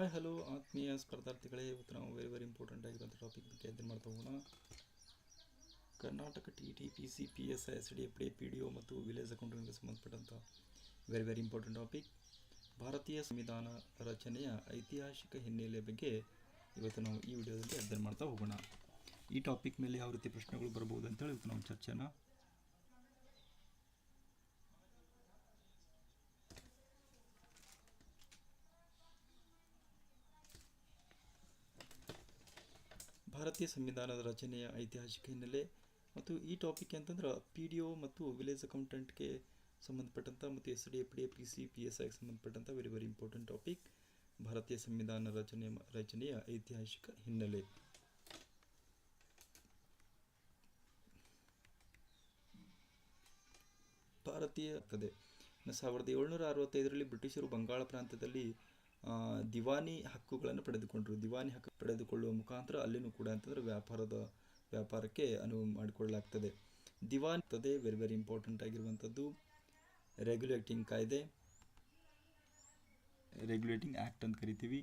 Hi hello ಆತ್ಮೀಯ ಸ್ಪರ್ಧಾರ್ಥಿಗಳೇ, ಇವತ್ತು ನಾವು ವೆರಿ ವೆರಿ ಇಂಪಾರ್ಟೆಂಟ್ ಆಗಿರುವಂಥ ಟಾಪಿಕ್ ಬಗ್ಗೆ ಅಧ್ಯಯನ ಮಾಡ್ತಾ ಹೋಗೋಣ. Karnataka T T P C P S S D F D P D O ಮತ್ತು ವಿಲೇಜ್ ಅಕೌಂಟಿಂಗ್ಗೆ ಸಂಬಂಧಪಟ್ಟಂಥ ವೆರಿ ವೆರಿ ಇಂಪಾರ್ಟೆಂಟ್ ಟಾಪಿಕ್ ಭಾರತೀಯ ಸಂವಿಧಾನ ರಚನೆಯ ಐತಿಹಾಸಿಕ ಹಿನ್ನೆಲೆ ಬಗ್ಗೆ ಇವತ್ತು ನಾವು ಈ ವಿಡಿಯೋದಲ್ಲಿ ಅಧ್ಯಯನ ಮಾಡ್ತಾ ಹೋಗೋಣ. ಈ ಟಾಪಿಕ್ ಮೇಲೆ ಯಾವ ರೀತಿ ಪ್ರಶ್ನೆಗಳು ಬರ್ಬೋದು ಅಂತೇಳಿ ಇವತ್ತು ನಾವು ಚರ್ಚೆನ ಭಾರತೀಯ ಸಂವಿಧಾನದ ರಚನೆಯ ಐತಿಹಾಸಿಕ ಹಿನ್ನೆಲೆ ಮತ್ತು ಈ ಟಾಪಿಕ್ ಅಂತಂದ್ರೆ ಪಿ ಡಿ ಒ ಮತ್ತು ವಿಲೇಜ್ ಅಕೌಂಟೆಂಟ್ಗೆ ಸಂಬಂಧಪಟ್ಟಂಥ ಮತ್ತು S D F D P C P S ಐಗೆ ಸಂಬಂಧಪಟ್ಟಂಥ ವೆರಿ ವೆರಿ ಇಂಪಾರ್ಟೆಂಟ್ ಟಾಪಿಕ್ ಭಾರತೀಯ ಸಂವಿಧಾನ ರಚನೆ ರಚನೆಯ ಐತಿಹಾಸಿಕ ಹಿನ್ನೆಲೆ. ಭಾರತೀಯ ಆಗ್ತದೆ. ಸಾವಿರದ ಏಳ್ನೂರ ಅರವತ್ತೈದರಲ್ಲಿ ಬ್ರಿಟಿಷರು ಬಂಗಾಳ ಪ್ರಾಂತ್ಯದಲ್ಲಿ ದಿವಾನಿ ಹಕ್ಕುಗಳನ್ನು ಪಡೆದುಕೊಂಡರು. ದಿವಾನಿ ಹಕ್ಕು ಪಡೆದುಕೊಳ್ಳುವ ಮುಖಾಂತರ ಅಲ್ಲಿನೂ ಕೂಡ ಅಂತಂದರೆ ವ್ಯಾಪಾರದ ವ್ಯಾಪಾರಕ್ಕೆ ಅನುವು ಮಾಡಿಕೊಳ್ಳಲಾಗ್ತದೆ. ದಿವಾನ್ ಪದೇ ವೆರಿ ವೆರಿ ಇಂಪಾರ್ಟೆಂಟ್ ಆಗಿರುವಂಥದ್ದು. ರೆಗ್ಯುಲೇಟಿಂಗ್ ಕಾಯ್ದೆ. ರೆಗ್ಯುಲೇಟಿಂಗ್ ಆ್ಯಕ್ಟ್ ಅಂತ ಕರಿತೀವಿ.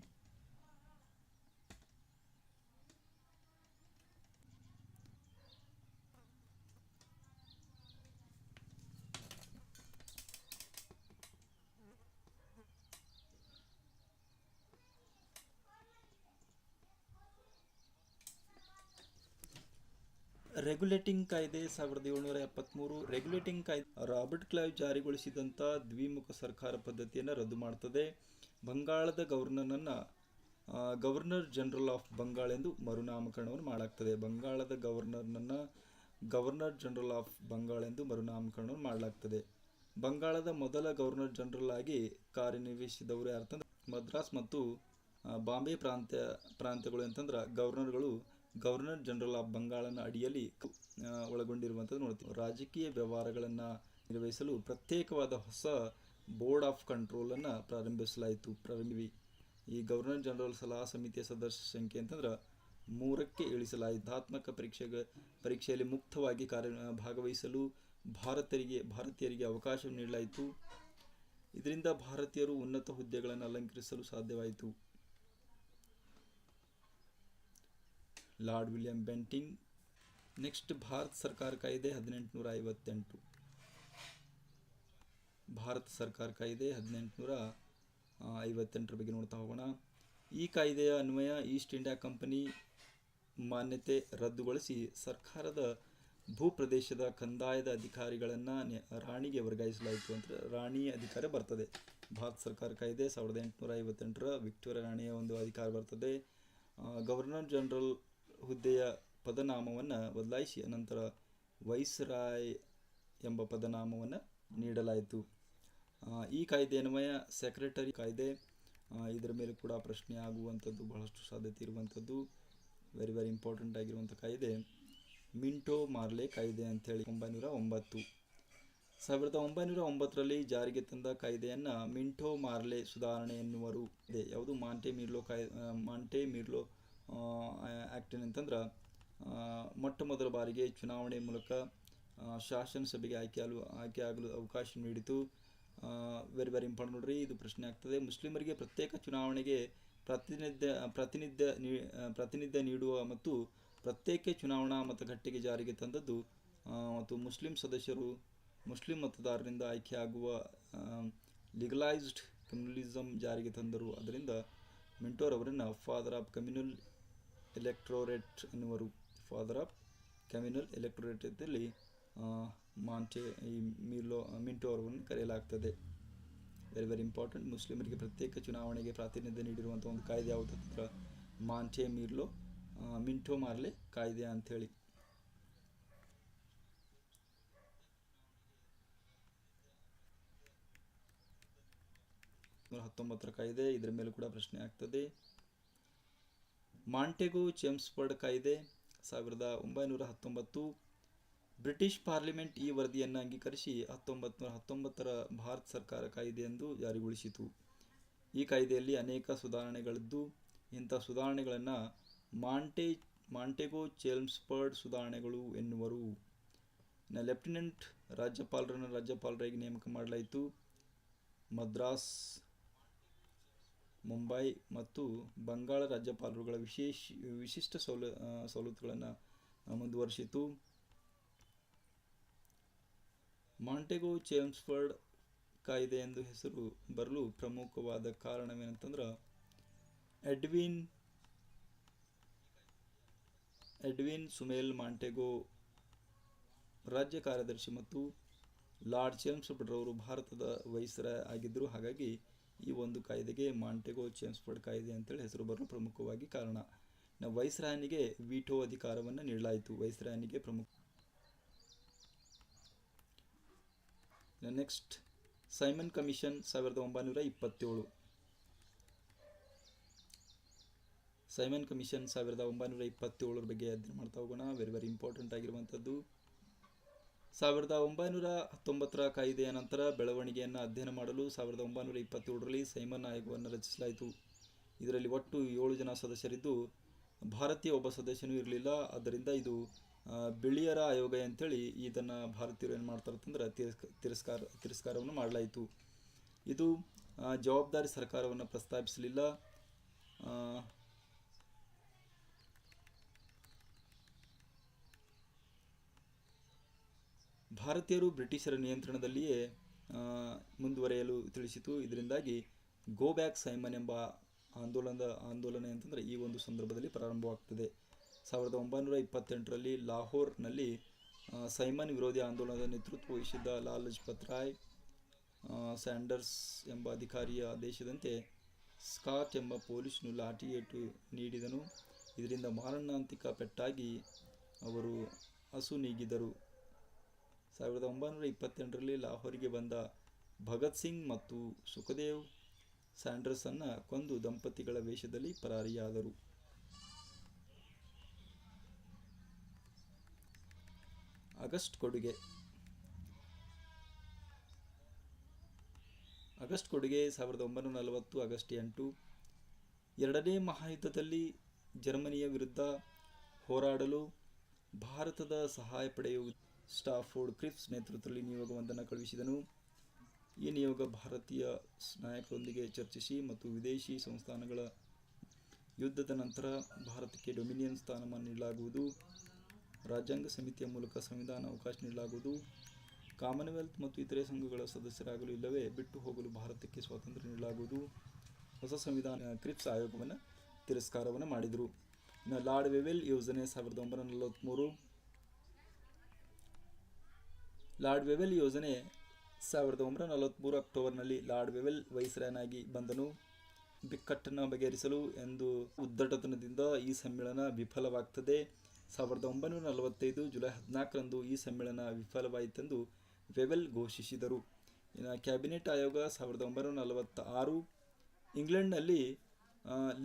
ರೆಗ್ಯುಲೇಟಿಂಗ್ ಕಾಯ್ದೆ ಸಾವಿರದ ಏಳ್ನೂರ ಎಪ್ಪತ್ತ್ಮೂರು ರೆಗ್ಯುಲೇಟಿಂಗ್ ಕಾಯ್ದೆ ರಾಬರ್ಟ್ ಕ್ಲೈವ್ ಜಾರಿಗೊಳಿಸಿದಂಥ ದ್ವಿಮುಖ ಸರ್ಕಾರ ಪದ್ಧತಿಯನ್ನು ರದ್ದು ಮಾಡ್ತದೆ. ಬಂಗಾಳದ ಗವರ್ನರನ್ನು ಗವರ್ನರ್ ಜನರಲ್ ಆಫ್ ಬಂಗಾಳ ಎಂದು ಮರುನಾಮಕರಣವನ್ನು ಮಾಡಲಾಗ್ತದೆ. ಬಂಗಾಳದ ಗವರ್ನರ್ನನ್ನು ಗವರ್ನರ್ ಜನರಲ್ ಆಫ್ ಬಂಗಾಳ ಎಂದು ಮರುನಾಮಕರಣವನ್ನು ಮಾಡಲಾಗ್ತದೆ. ಬಂಗಾಳದ ಮೊದಲ ಗವರ್ನರ್ ಜನರಲ್ ಆಗಿ ಕಾರ್ಯನಿರ್ವಹಿಸಿದವರು ಯಾರಂತಂದ್ರೆ ಮದ್ರಾಸ್ ಮತ್ತು ಬಾಂಬೆ ಪ್ರಾಂತ್ಯ, ಪ್ರಾಂತ್ಯಗಳು ಅಂತಂದ್ರೆ ಗವರ್ನರ್ಗಳು ಗವರ್ನರ್ ಜನರಲ್ ಆಫ್ ಬಂಗಾಳನ ಅಡಿಯಲ್ಲಿ ಒಳಗೊಂಡಿರುವಂಥದ್ದು ನೋಡ್ತೀವಿ. ರಾಜಕೀಯ ವ್ಯವಹಾರಗಳನ್ನು ನಿರ್ವಹಿಸಲು ಪ್ರತ್ಯೇಕವಾದ ಹೊಸ ಬೋರ್ಡ್ ಆಫ್ ಕಂಟ್ರೋಲನ್ನು ಪ್ರಾರಂಭಿಸಲಾಯಿತು. ಪ್ರಾರಂಭಿ ಈ ಗವರ್ನರ್ ಜನರಲ್ ಸಲಹಾ ಸಮಿತಿಯ ಸದಸ್ಯ ಸಂಖ್ಯೆ ಅಂತಂದ್ರೆ ಮೂರಕ್ಕೆ ಇಳಿಸಲಾಯಿತು. ಧಾತ್ಮಕ ಪರೀಕ್ಷೆಗೆ ಪರೀಕ್ಷೆಯಲ್ಲಿ ಮುಕ್ತವಾಗಿ ಕಾರ್ಯ ಭಾಗವಹಿಸಲು ಭಾರತೀಯರಿಗೆ ಭಾರತೀಯರಿಗೆ ಅವಕಾಶ ನೀಡಲಾಯಿತು. ಇದರಿಂದ ಭಾರತೀಯರು ಉನ್ನತ ಹುದ್ದೆಗಳನ್ನು ಅಲಂಕರಿಸಲು ಸಾಧ್ಯವಾಯಿತು. Lord William Bentinck. Next Bharata ಸರ್ಕಾರ ಕಾಯ್ದೆ ಹದಿನೆಂಟುನೂರ ಐವತ್ತೆಂಟು ಭಾರತ ಸರ್ಕಾರ ಕಾಯ್ದೆ ಹದಿನೆಂಟುನೂರ ಐವತ್ತೆಂಟರ ಬಗ್ಗೆ ನೋಡ್ತಾ ಹೋಗೋಣ. ಈ ಕಾಯ್ದೆಯ ಅನ್ವಯ ಈಸ್ಟ್ ಇಂಡಿಯಾ ಕಂಪನಿ ಮಾನ್ಯತೆ ರದ್ದುಗೊಳಿಸಿ ಸರ್ಕಾರದ ಭೂಪ್ರದೇಶದ ಕಂದಾಯದ ಅಧಿಕಾರಿಗಳನ್ನು ರಾಣಿಗೆ ವರ್ಗಾಯಿಸಲಾಯಿತು ಅಂತ ರಾಣಿ ಅಧಿಕಾರ ಬರ್ತದೆ. ಭಾರತ ಸರ್ಕಾರ ಕಾಯ್ದೆ ಸಾವಿರದ ಎಂಟುನೂರ ಐವತ್ತೆಂಟರ ವಿಕ್ಟೋರಿಯಾ ರಾಣಿಯ ಒಂದು ಅಧಿಕಾರ ಬರ್ತದೆ. ಗವರ್ನರ್ ಜನರಲ್ ಹುದ್ದೆಯ ಪದನಾಮವನ್ನು ಬದಲಾಯಿಸಿ ಅನಂತರ ವೈಸ್ರಾಯ್ ಎಂಬ ಪದನಾಮವನ್ನು ನೀಡಲಾಯಿತು. ಈ ಕಾಯ್ದೆ ಅನ್ವಯ ಸೆಕ್ರೆಟರಿ ಕಾಯ್ದೆ ಇದರ ಮೇಲೆ ಕೂಡ ಪ್ರಶ್ನೆ ಆಗುವಂಥದ್ದು, ಬಹಳಷ್ಟು ಸಾಧ್ಯತೆ ಇರುವಂಥದ್ದು ವೆರಿ ವೆರಿ ಇಂಪಾರ್ಟೆಂಟ್ ಆಗಿರುವಂಥ ಕಾಯ್ದೆ. ಮಿಂಟೋ ಮಾರ್ಲೆ ಕಾಯ್ದೆ ಅಂಥೇಳಿ ಒಂಬೈನೂರ ಒಂಬತ್ತು. ಸಾವಿರದ ಒಂಬೈನೂರ ಒಂಬತ್ತರಲ್ಲಿ ಜಾರಿಗೆ ತಂದ ಕಾಯ್ದೆಯನ್ನು ಮಿಂಟೋ ಮಾರ್ಲೆ ಸುಧಾರಣೆ ಎನ್ನುವರು ಇದೆ. ಯಾವುದು ಮಾಂಟೆ ಮಿರ್ಲೋ ಕಾಯ್ ಮಾಂಟೆ ಮಿರ್ಲೋ ಆ್ಯಕ್ಟ್ ಏನಂತಂದ್ರೆ ಮೊಟ್ಟ ಮೊದಲ ಬಾರಿಗೆ ಚುನಾವಣೆ ಮೂಲಕ ಶಾಸನಸಭೆಗೆ ಆಯ್ಕೆ ಆಗಲು ಆಯ್ಕೆ ಆಗಲು ಅವಕಾಶ ನೀಡಿತು. ವೆರಿ ವೆರಿ ಇಂಪಾರ್ಟೆಂಟ್ ನೋಡ್ರಿ, ಇದು ಪ್ರಶ್ನೆ ಆಗ್ತದೆ. ಮುಸ್ಲಿಮರಿಗೆ ಪ್ರತ್ಯೇಕ ಚುನಾವಣೆಗೆ ಪ್ರತಿನಿಧ್ಯ ಪ್ರತಿನಿಧ್ಯ ನೀ ಪ್ರಾತಿನಿಧ್ಯ ನೀಡುವ ಮತ್ತು ಪ್ರತ್ಯೇಕ ಚುನಾವಣಾ ಮತಗಟ್ಟೆಗೆ ಜಾರಿಗೆ ತಂದದ್ದು ಮತ್ತು ಮುಸ್ಲಿಂ ಸದಸ್ಯರು, ಮುಸ್ಲಿಂ ಮತದಾರರಿಂದ ಆಯ್ಕೆಯಾಗುವ ಲೀಗಲೈಸ್ಡ್ ಕಮ್ಯುನಲಿಸಮ್ ಜಾರಿಗೆ ತಂದರು. ಅದರಿಂದ ಮಿಂಟೋರ್ ಅವರನ್ನು ಫಾದರ್ ಆಫ್ ಕಮ್ಯುನಲ್ ಎಲೆಕ್ಟ್ರೋರೇಟ್ ಎನ್ನುವರು. ಫಾದರ್ ಆಫ್ ಕಮ್ಯುನಲ್ ಎಲೆಕ್ಟ್ರೋರೇಟದಲ್ಲಿ ಮಾಂಟೆ ಈ ಮಿಲೋ, ಮಿಂಟೋ ಅವರನ್ನು ಕರೆಯಲಾಗ್ತದೆ. ವೆರಿ ವೆರಿ ಇಂಪಾರ್ಟೆಂಟ್ ಮುಸ್ಲಿಮರಿಗೆ ಪ್ರತ್ಯೇಕ ಚುನಾವಣೆಗೆ ಪ್ರಾತಿನಿಧ್ಯ ನೀಡಿರುವಂಥ ಒಂದು ಕಾಯ್ದೆ ಯಾವುದು ಹತ್ರ ಮಾಂಟೆ ಮಿರ್ಲೋ ಮಿಂಟೋ ಮಾರ್ಲೆ ಕಾಯ್ದೆ ಅಂಥೇಳಿ. ನೂರ ಹತ್ತೊಂಬತ್ತರ ಕಾಯ್ದೆ, ಇದರ ಮೇಲೆ ಕೂಡ ಪ್ರಶ್ನೆ ಆಗ್ತದೆ. ಮಾಂಟೆಗೋ ಚೇಮ್ಸ್ಫರ್ಡ್ ಕಾಯ್ದೆ ಸಾವಿರದ ಒಂಬೈನೂರ ಹತ್ತೊಂಬತ್ತು. ಬ್ರಿಟಿಷ್ ಪಾರ್ಲಿಮೆಂಟ್ ಈ ವರದಿಯನ್ನು ಅಂಗೀಕರಿಸಿ ಹತ್ತೊಂಬತ್ತು ನೂರ ಹತ್ತೊಂಬತ್ತರ ಭಾರತ ಸರ್ಕಾರ ಕಾಯ್ದೆಯೆಂದು ಜಾರಿಗೊಳಿಸಿತು. ಈ ಕಾಯ್ದೆಯಲ್ಲಿ ಅನೇಕ ಸುಧಾರಣೆಗಳಿದ್ದು, ಇಂಥ ಸುಧಾರಣೆಗಳನ್ನು ಮಾಂಟೆ, ಮಾಂಟೆಗೋ ಚೇಮ್ಸ್ಫರ್ಡ್ ಸುಧಾರಣೆಗಳು ಎನ್ನುವರು. ಲೆಫ್ಟಿನೆಂಟ್ ರಾಜ್ಯಪಾಲರನ್ನು ರಾಜ್ಯಪಾಲರಾಗಿ ನೇಮಕ ಮಾಡಲಾಯಿತು. ಮದ್ರಾಸ್ ಮುಂಬೈ ಮತ್ತು ಬಂಗಾಳ ರಾಜ್ಯಪಾಲರುಗಳ ವಿಶೇಷ, ವಿಶಿಷ್ಟ ಸೌಲ ಸವಲತ್ತುಗಳನ್ನು ಮುಂದುವರಿಸಿತು. ಮಾಂಟೆಗೋ ಚೇಮ್ಸ್ಫರ್ಡ್ ಕಾಯ್ದೆ ಎಂದು ಹೆಸರು ಬರಲು ಪ್ರಮುಖವಾದ ಕಾರಣವೇನಂತಂದ್ರೆ, ಎಡ್ವಿನ್ ಎಡ್ವಿನ್ ಸುಮೇಲ್ ಮಾಂಟೆಗೋ ರಾಜ್ಯ ಕಾರ್ಯದರ್ಶಿ ಮತ್ತು ಲಾರ್ಡ್ ಚೇಮ್ಸ್ಫರ್ಡ್ರವರು ಭಾರತದ ವೈಸ್ರಾಯ್ ಆಗಿದ್ದರು. ಹಾಗಾಗಿ ಈ ಒಂದು ಕಾಯ್ದೆಗೆ ಮಾಂಟೆಗೋ ಚೇಮ್ಸ್ಫರ್ಡ್ ಕಾಯ್ದೆ ಅಂತೇಳಿ ಹೆಸರು ಬರಲು ಪ್ರಮುಖವಾಗಿ ಕಾರಣ. ವೈಸ್ರಾಯನಿಗೆ ವಿಟೋ ಅಧಿಕಾರವನ್ನು ನೀಡಲಾಯಿತು. ವೈಸ್ರಾಯನಿಗೆ ಪ್ರಮುಖ ನೆಕ್ಸ್ಟ್ ಸೈಮನ್ ಕಮಿಷನ್ ಸಾವಿರದ ಒಂಬೈನೂರ ಇಪ್ಪತ್ತೇಳು. ಸೈಮನ್ ಕಮಿಷನ್ ಸಾವಿರದ ಒಂಬೈನೂರ ಇಪ್ಪತ್ತೇಳರ ಬಗ್ಗೆ ಅಧ್ಯಯನ ಮಾಡ್ತಾ ಹೋಗೋಣ. ವೆರಿ ವೆರಿ ಇಂಪಾರ್ಟೆಂಟ್ ಆಗಿರುವಂಥದ್ದು. ಸಾವಿರದ ಒಂಬೈನೂರ ಹತ್ತೊಂಬತ್ತರ ಕಾಯ್ದೆಯ ನಂತರ ಬೆಳವಣಿಗೆಯನ್ನು ಅಧ್ಯಯನ ಮಾಡಲು ಸಾವಿರದ ಒಂಬೈನೂರ ಇಪ್ಪತ್ತೇಳರಲ್ಲಿ ಸೈಮನ್ ಆಯೋಗವನ್ನು ರಚಿಸಲಾಯಿತು. ಇದರಲ್ಲಿ ಒಟ್ಟು ಏಳು ಜನ ಸದಸ್ಯರಿದ್ದು, ಭಾರತೀಯ ಒಬ್ಬ ಸದಸ್ಯನೂ ಇರಲಿಲ್ಲ. ಆದ್ದರಿಂದ ಇದು ಬಿಳಿಯರ ಆಯೋಗ ಅಂತೇಳಿ ಇದನ್ನು ಭಾರತೀಯರು ಏನು ಮಾಡ್ತಾರೆ ಅಂತಂದ್ರೆ ತಿರಸ್ಕ ತಿರಸ್ಕಾರ, ತಿರಸ್ಕಾರವನ್ನು ಮಾಡಲಾಯಿತು. ಇದು ಜವಾಬ್ದಾರಿ ಸರ್ಕಾರವನ್ನು ಪ್ರಸ್ತಾಪಿಸಲಿಲ್ಲ. ಭಾರತೀಯರು ಬ್ರಿಟಿಷರ ನಿಯಂತ್ರಣದಲ್ಲಿಯೇ ಮುಂದುವರೆಯಲು ತಿಳಿಸಿತು. ಇದರಿಂದಾಗಿ ಗೋ ಬ್ಯಾಕ್ ಸೈಮನ್ ಎಂಬ ಆಂದೋಲನದ, ಆಂದೋಲನ ಅಂತಂದರೆ ಈ ಒಂದು ಸಂದರ್ಭದಲ್ಲಿ ಪ್ರಾರಂಭವಾಗ್ತದೆ. ಸಾವಿರದ ಒಂಬೈನೂರ ಇಪ್ಪತ್ತೆಂಟರಲ್ಲಿ ಲಾಹೋರ್ನಲ್ಲಿ ಸೈಮನ್ ವಿರೋಧಿ ಆಂದೋಲನದ ನೇತೃತ್ವ ವಹಿಸಿದ್ದ ಲಾಲ್ ಲಜಪತ್ ರಾಯ್ ಸ್ಯಾಂಡರ್ಸ್ ಎಂಬ ಅಧಿಕಾರಿಯ ಆದೇಶದಂತೆ ಸ್ಕಾಟ್ ಎಂಬ ಪೊಲೀಸನು ಲಾಠಿಯೇಟು ನೀಡಿದನು. ಇದರಿಂದ ಮಾರಣಾಂತಿಕ ಪೆಟ್ಟಾಗಿ ಅವರು ಹಸು ನೀಗಿದರು. ಸಾವಿರದ ಒಂಬೈನೂರ ಇಪ್ಪತ್ತೆಂಟರಲ್ಲಿ ಲಾಹೋರಿಗೆ ಬಂದ ಭಗತ್ ಸಿಂಗ್ ಮತ್ತು ಸುಖದೇವ್ ಸ್ಯಾಂಡರ್ಸನ್ನು ಕೊಂದು ದಂಪತಿಗಳ ವೇಷದಲ್ಲಿ ಪರಾರಿಯಾದರು. ಆಗಸ್ಟ್ ಕೊಡುಗೆ. ಆಗಸ್ಟ್ ಕೊಡುಗೆ ಸಾವಿರದ ಒಂಬೈನೂರ ನಲವತ್ತು ಆಗಸ್ಟ್ ಎಂಟು. ಎರಡನೇ ಮಹಾಯುದ್ಧದಲ್ಲಿ ಜರ್ಮನಿಯ ವಿರುದ್ಧ ಹೋರಾಡಲು ಭಾರತದ ಸಹಾಯ ಪಡೆಯುವ ಸ್ಟಾಫೋರ್ಡ್ ಕ್ರಿಪ್ಸ್ ನೇತೃತ್ವದಲ್ಲಿ ನಿಯೋಗವೊಂದನ್ನು ಕಳುಹಿಸಿದನು. ಈ ನಿಯೋಗ ಭಾರತೀಯ ನಾಯಕರೊಂದಿಗೆ ಚರ್ಚಿಸಿ ಮತ್ತು ವಿದೇಶಿ ಸಂಸ್ಥಾನಗಳ ಯುದ್ಧದ ನಂತರ ಭಾರತಕ್ಕೆ ಡೊಮಿನಿಯನ್ ಸ್ಥಾನಮಾನ ನೀಡಲಾಗುವುದು. ರಾಜ್ಯಾಂಗ ಸಮಿತಿಯ ಮೂಲಕ ಸಂವಿಧಾನ ಅವಕಾಶ ನೀಡಲಾಗುವುದು. ಕಾಮನ್ವೆಲ್ತ್ ಮತ್ತು ಇತರೆ ಸಂಘಗಳ ಸದಸ್ಯರಾಗಲು ಇಲ್ಲವೇ ಬಿಟ್ಟು ಹೋಗಲು ಭಾರತಕ್ಕೆ ಸ್ವಾತಂತ್ರ್ಯ ನೀಡಲಾಗುವುದು. ಹೊಸ ಸಂವಿಧಾನ ಕ್ರಿಪ್ಸ್ ಆಯೋಗವನ್ನು ತಿರಸ್ಕಾರವನ್ನು ಮಾಡಿದರು. ಲಾರ್ಡ್ ವೆವೆಲ್ ಯೋಜನೆ ಸಾವಿರದ ಒಂಬೈನೂರ ನಲವತ್ತ್ಮೂರು ಲಾರ್ಡ್ ವೆವೆಲ್ ಯೋಜನೆ ಸಾವಿರದ ಒಂಬೈನೂರ ನಲವತ್ತ್ಮೂರು ಅಕ್ಟೋಬರ್ನಲ್ಲಿ ಲಾರ್ಡ್ ವೆವೆಲ್ ವೈಸ್ರಾಯನಾಗಿ ಬಂದನು. ಬಿಕ್ಕಟ್ಟನ್ನು ಬಗೆಹರಿಸಲು ಎಂದು ಉದ್ದಟತನದಿಂದ ಈ ಸಮ್ಮೇಳನ ವಿಫಲವಾಗ್ತದೆ. ಸಾವಿರದ ಒಂಬೈನೂರ ನಲವತ್ತೈದು ಜುಲೈ ಹದಿನಾಲ್ಕರಂದು ಈ ಸಮ್ಮೇಳನ ವಿಫಲವಾಯಿತೆಂದು ವೆವೆಲ್ ಘೋಷಿಸಿದರು. ಇನ್ನು ಕ್ಯಾಬಿನೆಟ್ ಆಯೋಗ ಸಾವಿರದ ಒಂಬೈನೂರ ನಲವತ್ತ ಆರು ಇಂಗ್ಲೆಂಡ್ನಲ್ಲಿ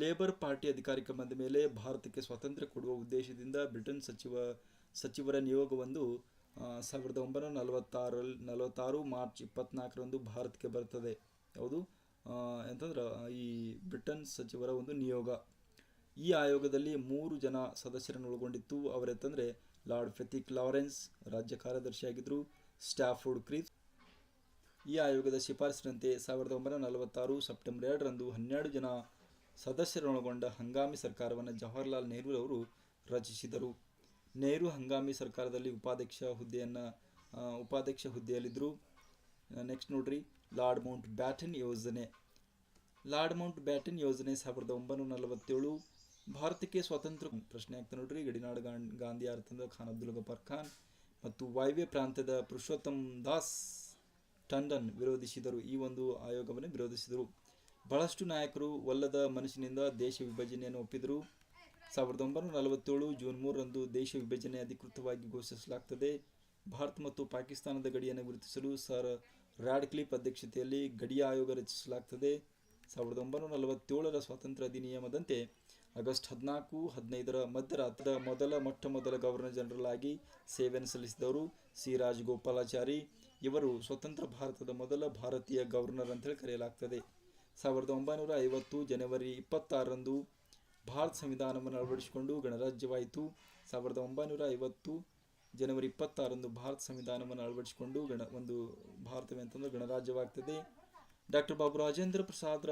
ಲೇಬರ್ ಪಾರ್ಟಿ ಅಧಿಕಾರಕ್ಕೆ ಬಂದ ಮೇಲೆ ಭಾರತಕ್ಕೆ ಸ್ವಾತಂತ್ರ್ಯ ಕೊಡುವ ಉದ್ದೇಶದಿಂದ ಬ್ರಿಟನ್ ಸಚಿವ, ಸಚಿವರ ನಿಯೋಗವೊಂದು ಸಾವಿರದ ಒಂಬೈನೂರ ನಲವತ್ತಾರಲ್ಲಿ ನಲವತ್ತಾರು ಮಾರ್ಚ್ ಇಪ್ಪತ್ನಾಲ್ಕರಂದು ಭಾರತಕ್ಕೆ ಬರ್ತದೆ. ಯಾವುದು? ಎಂತಂದ್ರೆ, ಈ ಬ್ರಿಟನ್ ಸಚಿವರ ಒಂದು ನಿಯೋಗ. ಈ ಆಯೋಗದಲ್ಲಿ ಮೂರು ಜನ ಸದಸ್ಯರನ್ನು ಒಳಗೊಂಡಿತ್ತು ಅವರೆತ್ತಂದರೆ ಲಾರ್ಡ್ ಫೆತಿಕ್ ಲಾರೆನ್ಸ್, ರಾಜ್ಯ ಕಾರ್ಯದರ್ಶಿಯಾಗಿದ್ದರು ಸ್ಟಾಫೋರ್ಡ್ ಕ್ರೀಸ್ ಈ ಆಯೋಗದ ಶಿಫಾರಸಿನಂತೆ ಸಾವಿರದ ಒಂಬೈನೂರ ನಲವತ್ತಾರು ಸೆಪ್ಟೆಂಬರ್ ಎರಡರಂದು ಹನ್ನೆರಡು ಜನ ಸದಸ್ಯರನ್ನೊಳಗೊಂಡ ಹಂಗಾಮಿ ಸರ್ಕಾರವನ್ನು ಜವಾಹರ್ಲಾಲ್ ನೆಹರು ಅವರು ರಚಿಸಿದರು. ನೆಹರು ಹಂಗಾಮಿ ಸರ್ಕಾರದಲ್ಲಿ ಉಪಾಧ್ಯಕ್ಷ ಹುದ್ದೆಯನ್ನು ಉಪಾಧ್ಯಕ್ಷ ಹುದ್ದೆಯಲ್ಲಿದ್ದರು ನೆಕ್ಸ್ಟ್ ನೋಡ್ರಿ, ಲಾರ್ಡ್ ಮೌಂಟ್ ಬ್ಯಾಟನ್ ಯೋಜನೆ. ಲಾರ್ಡ್ ಮೌಂಟ್ ಬ್ಯಾಟನ್ ಯೋಜನೆ ಸಾವಿರದ ಒಂಬೈನೂರ ನಲವತ್ತೇಳು, ಭಾರತಕ್ಕೆ ಸ್ವಾತಂತ್ರ್ಯ ಪ್ರಶ್ನೆ ಆಗ್ತದೆ ನೋಡ್ರಿ, ಗಡಿನಾಡು ಗಾಂಧಿ ಅರ್ಥದ ಖಾನ್ ಅಬ್ದುಲ್ ಗಫಾರ್ ಖಾನ್ ಮತ್ತು ವಾಯುವ್ಯ ಪ್ರಾಂತ್ಯದ ಪುರುಷೋತ್ತಮ್ ದಾಸ್ ಟಂಡನ್ ವಿರೋಧಿಸಿದರು. ಈ ಒಂದು ಆಯೋಗವನ್ನು ವಿರೋಧಿಸಿದರು. ಬಹಳಷ್ಟು ನಾಯಕರು ಒಲ್ಲದ ಮನಸ್ಸಿನಿಂದ ದೇಶ ವಿಭಜನೆಯನ್ನು ಒಪ್ಪಿದರು. ಸಾವಿರದ ಒಂಬೈನೂರ ನಲವತ್ತೇಳು ಜೂನ್ ಮೂರರಂದು ದೇಶ ವಿಭಜನೆ ಅಧಿಕೃತವಾಗಿ ಘೋಷಿಸಲಾಗ್ತದೆ. ಭಾರತ ಮತ್ತು ಪಾಕಿಸ್ತಾನದ ಗಡಿಯನ್ನು ಗುರುತಿಸಲು ಸರ್ ರ್ಯಾಡ್ಕ್ಲಿಪ್ ಅಧ್ಯಕ್ಷತೆಯಲ್ಲಿ ಗಡಿ ಆಯೋಗ ರಚಿಸಲಾಗ್ತದೆ. ಸಾವಿರದ ಒಂಬೈನೂರ ನಲವತ್ತೇಳರ ಸ್ವಾತಂತ್ರ್ಯ ಅಧಿನಿಯಮದಂತೆ ಆಗಸ್ಟ್ ಹದಿನಾಲ್ಕು, ಹದಿನೈದರ ಮಧ್ಯರಾತ್ರದ ಮೊದಲ ಮೊಟ್ಟ ಮೊದಲ ಗವರ್ನರ್ ಜನರಲ್ ಆಗಿ ಸೇವೆಯನ್ನು ಸಲ್ಲಿಸಿದವರು ಸಿ ರಾಜಗೋಪಾಲಾಚಾರಿ. ಇವರು ಸ್ವತಂತ್ರ ಭಾರತದ ಮೊದಲ ಭಾರತೀಯ ಗವರ್ನರ್ ಅಂತೇಳಿ ಕರೆಯಲಾಗ್ತದೆ. ಸಾವಿರದ ಒಂಬೈನೂರ ಐವತ್ತು ಜನವರಿ ಇಪ್ಪತ್ತಾರರಂದು ಭಾರತ ಸಂವಿಧಾನವನ್ನು ಅಳವಡಿಸಿಕೊಂಡು ಗಣರಾಜ್ಯವಾಯಿತು. ಸಾವಿರದ ಒಂಬೈನೂರ ಐವತ್ತು ಜನವರಿ ಇಪ್ಪತ್ತಾರಂದು ಭಾರತ ಸಂವಿಧಾನವನ್ನು ಅಳವಡಿಸಿಕೊಂಡು ಗಣ ಒಂದು ಭಾರತವೇ ಅಂತಂದ್ರೆ ಗಣರಾಜ್ಯವಾಗ್ತದೆ. ಡಾಕ್ಟರ್ ಬಾಬು ರಾಜೇಂದ್ರ ಪ್ರಸಾದ್ರ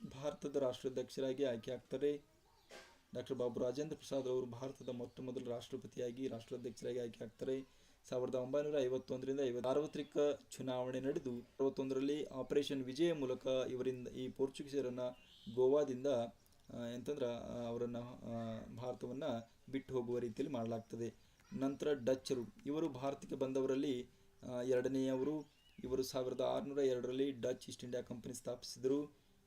ಭಾರತದ ರಾಷ್ಟ್ರಾಧ್ಯಕ್ಷರಾಗಿ ಆಯ್ಕೆ ಆಗ್ತಾರೆ. ಡಾಕ್ಟರ್ ಬಾಬು ರಾಜೇಂದ್ರ ಪ್ರಸಾದ್ ಅವರು ಭಾರತದ ಮೊಟ್ಟ ಮೊದಲ ರಾಷ್ಟ್ರಪತಿಯಾಗಿ ರಾಷ್ಟ್ರಾಧ್ಯಕ್ಷರಾಗಿ ಆಯ್ಕೆ ಆಗ್ತಾರೆ. ಸಾವಿರದ ಒಂಬೈನೂರ ಐವತ್ತೊಂದರಿಂದ ಐವತ್ತು ಸಾರ್ವತ್ರಿಕ ಚುನಾವಣೆ ನಡೆದು, ಅರವತ್ತೊಂದರಲ್ಲಿ ಆಪರೇಷನ್ ವಿಜಯ ಮೂಲಕ ಇವರಿಂದ ಈ ಪೋರ್ಚುಗೀಸರನ್ನು ಗೋವಾದಿಂದ ಎಂತಂದ್ರೆ ಅವರನ್ನು ಭಾರತವನ್ನು ಬಿಟ್ಟು ಹೋಗುವ ರೀತಿಯಲ್ಲಿ ಮಾಡಲಾಗ್ತದೆ. ನಂತರ ಡಚ್ಚರು. ಇವರು ಭಾರತಕ್ಕೆ ಬಂದವರಲ್ಲಿ ಎರಡನೆಯವರು ಇವರು ಸಾವಿರದ ಆರುನೂರ ಎರಡರಲ್ಲಿ ಡಚ್ ಈಸ್ಟ್ ಇಂಡಿಯಾ ಕಂಪನಿ ಸ್ಥಾಪಿಸಿದರು.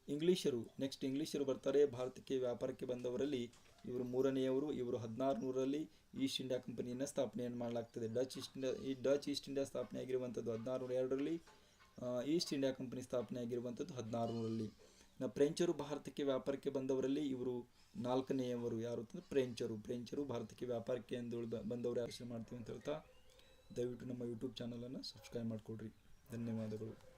ಇಂಗ್ಲೀಷರು, ನೆಕ್ಸ್ಟ್ ಇಂಗ್ಲೀಷರು ಬರ್ತಾರೆ. ಭಾರತಕ್ಕೆ ವ್ಯಾಪಾರಕ್ಕೆ ಬಂದವರಲ್ಲಿ ಇವರು ಮೂರನೆಯವರು, ಇವರು ಹದಿನಾರು ನೂರರಲ್ಲಿ ಈಸ್ಟ್ ಇಂಡಿಯಾ ಕಂಪನಿಯನ್ನು ಸ್ಥಾಪನೆಯನ್ನು ಮಾಡಲಾಗ್ತದೆ. ಡಚ್ ಈಸ್ಟ್ ಇಂಡಿಯಾ, ಈ ಡಚ್ ಈಸ್ಟ್ ಇಂಡಿಯಾ ಸ್ಥಾಪನೆ ಆಗಿರುವಂಥದ್ದು ಹದಿನಾರು ನೂರ ಎರಡರಲ್ಲಿ ಈಸ್ಟ್ ಇಂಡಿಯಾ ಕಂಪನಿ ಸ್ಥಾಪನೆ ಆಗಿರುವಂಥದ್ದು ಹದಿನಾರು ನೂರಲ್ಲಿ ಫ್ರೆಂಚರು ಭಾರತಕ್ಕೆ ವ್ಯಾಪಾರಕ್ಕೆ ಬಂದವರಲ್ಲಿ ಇವರು ನಾಲ್ಕನೆಯವರು ಯಾರು ಅಂತಂದ್ರೆ ಫ್ರೆಂಚರು ಫ್ರೆಂಚರು ಭಾರತಕ್ಕೆ ವ್ಯಾಪಾರಕ್ಕೆ ಎಂದು ಬಂದವರು ಆಕರ್ಷಣೆ ಮಾಡ್ತೀವಿ ಅಂತ ಹೇಳ್ತಾ ದಯವಿಟ್ಟು ನಮ್ಮ ಯೂಟ್ಯೂಬ್ ಚಾನಲನ್ನು ಸಬ್ಸ್ಕ್ರೈಬ್ ಮಾಡಿಕೊಡ್ರಿ. ಧನ್ಯವಾದಗಳು.